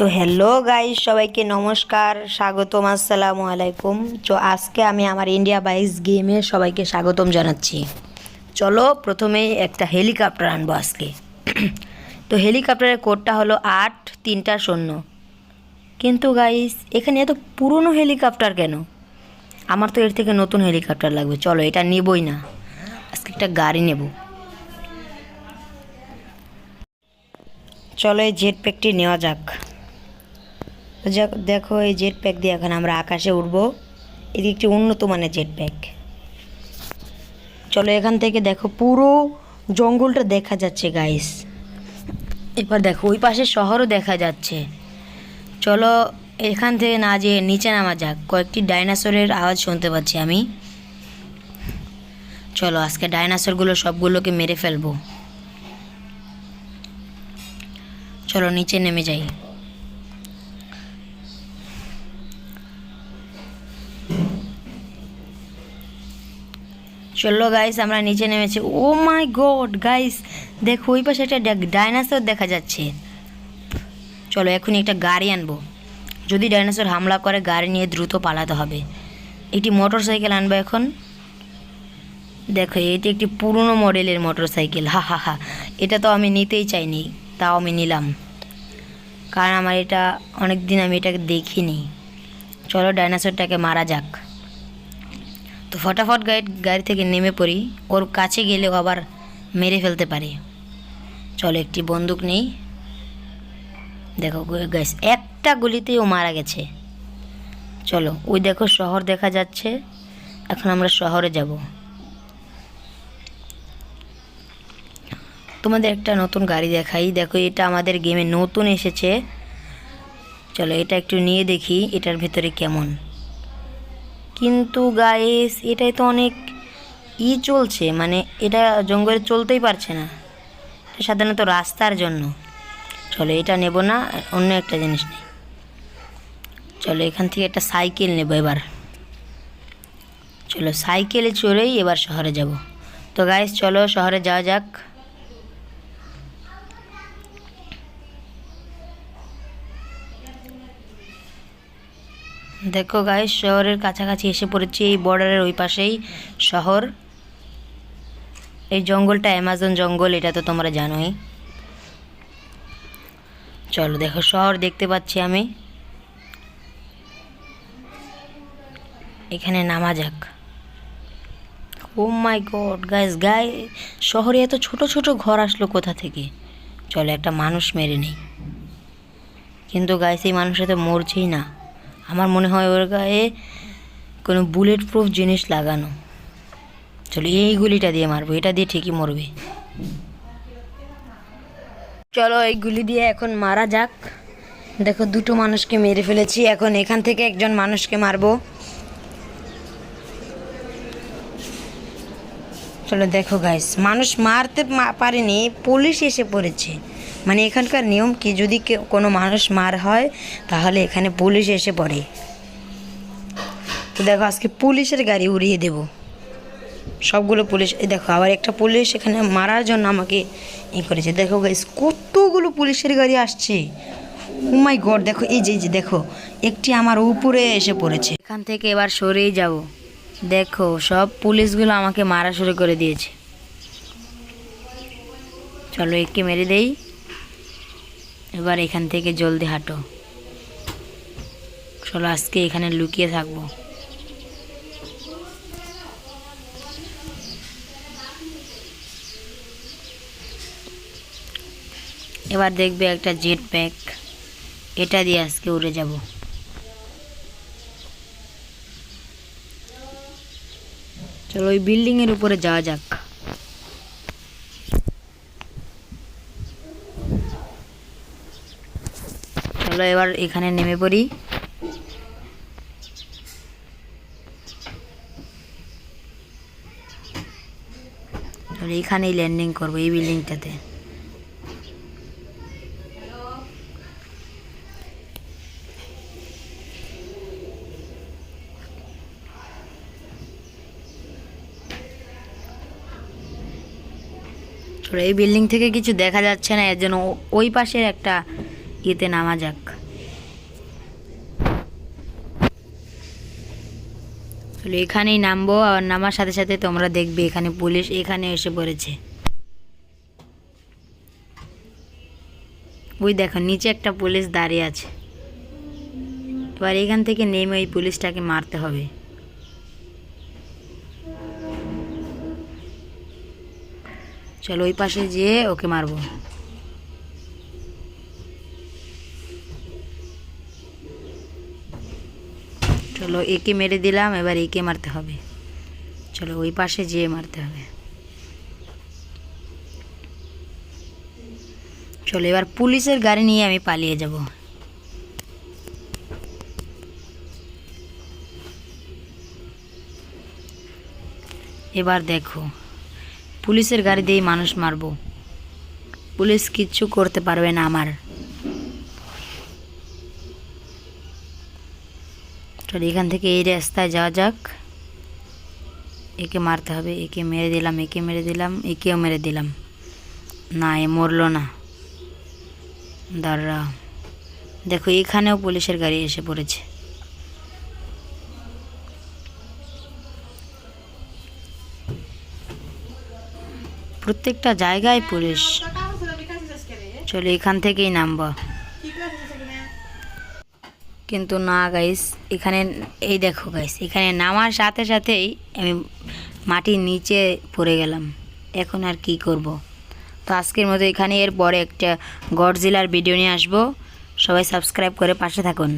তো hello guys সবাইকে নমস্কার, স্বাগতম, আসসালামু আলাইকুম। তো আজকে আমি আমার ইন্ডিয়া বাইস গেমে সবাইকে স্বাগতম জানাচ্ছি। চলো প্রথমে একটা হেলিকপ্টার আনব আজকে। তো হেলিকপ্টারের কোডটা হলো আট, তিনটা, শূন্য। কিন্তু গাইস এখানে এত পুরনো হেলিকপ্টার কেন? আমার তো এর থেকে নতুন হেলিকপ্টার লাগবে। চলো, এটা নিবই না। আজকে একটা গাড়ি নেব। চলো, এই জেট প্যাকটি নেওয়া যাক। যাক, দেখো এই জেট প্যাক দিয়ে এখন আমরা আকাশে উড়বো। এটি একটি উন্নত মানের জেট প্যাক চলো এখান থেকে দেখো, পুরো জঙ্গলটা দেখা যাচ্ছে গাইস এবার দেখো, ওই পাশে শহরও দেখা যাচ্ছে। চলো এখান থেকে না যেয়ে নিচে নামা যাক। কয়েকটি ডাইনোসরের আওয়াজ শুনতে পাচ্ছি আমি। চলো আজকে ডাইনোসরগুলো সবগুলোকে মেরে ফেলব। চলো নিচে নেমে যাই। চলো গাইস আমরা নিচে নেমেছি। ও মাই গড গাইস দেখো ওই পাশে একটা ডাইনোসর দেখা যাচ্ছে। চলো এখনই একটা গাড়ি আনব। যদি ডাইনোসর হামলা করে, গাড়ি নিয়ে দ্রুত পালাতে হবে। একটি মোটর সাইকেল আনব এখন। দেখো, এটি একটি পুরনো মডেলের মোটর সাইকেল হা হা হা। এটা তো আমি নিতেই চাইনি, তাও আমি নিলাম। কারণ আমার এটা অনেক দিন আমি এটাকে দেখিনি। চলো ডাইনোসরটাকে মারা যাক। তো ফটাফট গাড়ি গাড়ি থেকে নেমে পড়ি। ওর কাছে গেলেও আবার মেরে ফেলতে পারে। চলো, একটি বন্দুক নেই। দেখো গাইস একটা গুলিতেই ও মারা গেছে। চলো, ওই দেখো, শহর দেখা যাচ্ছে। এখন আমরা শহরে যাব। তোমাদের একটা নতুন গাড়ি দেখাই। দেখো, এটা আমাদের গেমে নতুন এসেছে। চলো, এটা একটু নিয়ে দেখি, এটার ভেতরে কেমন। কিন্তু গাইস এটাই তো অনেক ই চলছে মানে এটা জঙ্গলে চলতেই পারছে না। সাধারণত রাস্তার জন্য। চলো এটা নেব না, অন্য একটা জিনিস নেই। চলো এখান থেকে একটা সাইকেল নেব এবার। চলো সাইকেলে চড়েই এবার শহরে যাব। তো গাইস চলো শহরে যাওয়া যাক। দেখো গাইস শহরের কাছাকাছি এসে পড়েছি এই বর্ডারের ওই পাশেই শহর। এই জঙ্গলটা অ্যামাজন জঙ্গল, এটা তো তোমরা জানোই। চলো দেখো, শহর দেখতে পাচ্ছি আমি। এখানে নামা যাক। ও মাই গড গাইস গাই শহরে এত ছোট ছোট ঘর আসলো কোথা থেকে? চলো একটা মানুষ মেরে নেই। কিন্তু গাইস এই মানুষটা তো মরছেই না। আমার মনে হয় ওর গায়ে কোনো বুলেট প্রুফ জিনিস লাগানো। চলো, এই গুলিটা দিয়ে মারবো, এটা দিয়ে ঠিকই মরবে। চলো, এই গুলি দিয়ে এখন মারা যাক। দেখো, দুটো মানুষকে মেরে ফেলেছি। এখন এখান থেকে একজন মানুষকে মারবো। চলো, দেখো গাইস মানুষ মারতে পারেনি, পুলিশ এসে পড়েছে। মানে এখানকার নিয়ম কি? যদি কোনো মানুষ মার হয়, তাহলে এখানে পুলিশ এসে পড়ে। তো দেখো, আজকে পুলিশের গাড়ি উড়িয়ে দেব। সবগুলো পুলিশ দেখো, আবার একটা পুলিশ এখানে মারার জন্য আমাকে ই করেছে। দেখো গাইস কতগুলো পুলিশের গাড়ি আসছে। ও মাই গড দেখো, এই যে যে, দেখো, একটি আমার উপরে এসে পড়েছে। এখান থেকে এবার সরেই যাব। দেখো, সব পুলিশগুলো আমাকে মারা শুরু করে দিয়েছে। চলো, একে মেরে দেই। এবার এখান থেকে জলদি হাঁটো। চলো আজকে এখানে লুকিয়ে থাকব। এবার দেখবে একটা জেট প্যাক এটা দিয়ে আজকে উড়ে যাব। চলো ওই বিল্ডিং এর উপরে যাওয়া যাক। চলো এবার এখানে নেমে পড়ি। এখানেই ল্যান্ডিং করব, এই বিল্ডিংটাতে এই বিল্ডিং থেকে কিছু দেখা যাচ্ছে না, এর জন্য ওই পাশের একটা ইয়েতে নামা যাক। চলো এখানেই নামবো আর নামার সাথে সাথে তোমরা দেখবে এখানে পুলিশ এখানে এসে পড়েছে। ওই দেখো, নিচে একটা পুলিশ দাঁড়িয়ে আছে। এবার এখান থেকে নেমে ওই পুলিশটাকে মারতে হবে। চলো ওই পাশে যেয়ে ওকে মারবো। চলো, একে মেরে দিলাম, এবার একে মারতে হবে। চলো, ওই পাশে যেয়ে মারতে হবে। চলো, এবার পুলিশের গাড়ি নিয়ে আমি পালিয়ে যাব। এবার দেখো, পুলিশের গাড়ি দিয়েই মানুষ মারবো। পুলিশ কিচ্ছু করতে পারবে না আমার। চলো এখান থেকে এই রাস্তায় যাওয়া যাক। একে মারতে হবে, একে মেরে দিলাম, একে মেরে দিলাম, একেও মেরে দিলাম। না, এ মরলো না। দাঁড়া। দেখো, এখানেও পুলিশের গাড়ি এসে পড়েছে। প্রত্যেকটা জায়গায় পুলিশ। চলো, এখান থেকেই নামবো। কিন্তু না গাইস এখানে এই দেখো গাইস এখানে নামার সাথে সাথেই আমি মাটির নিচে পড়ে গেলাম। এখন আর কি করব? তো আজকের মতো এখানে এর পরে একটা গডজিলার ভিডিও নিয়ে আসব। সবাই সাবস্ক্রাইব করে পাশে থাকুন।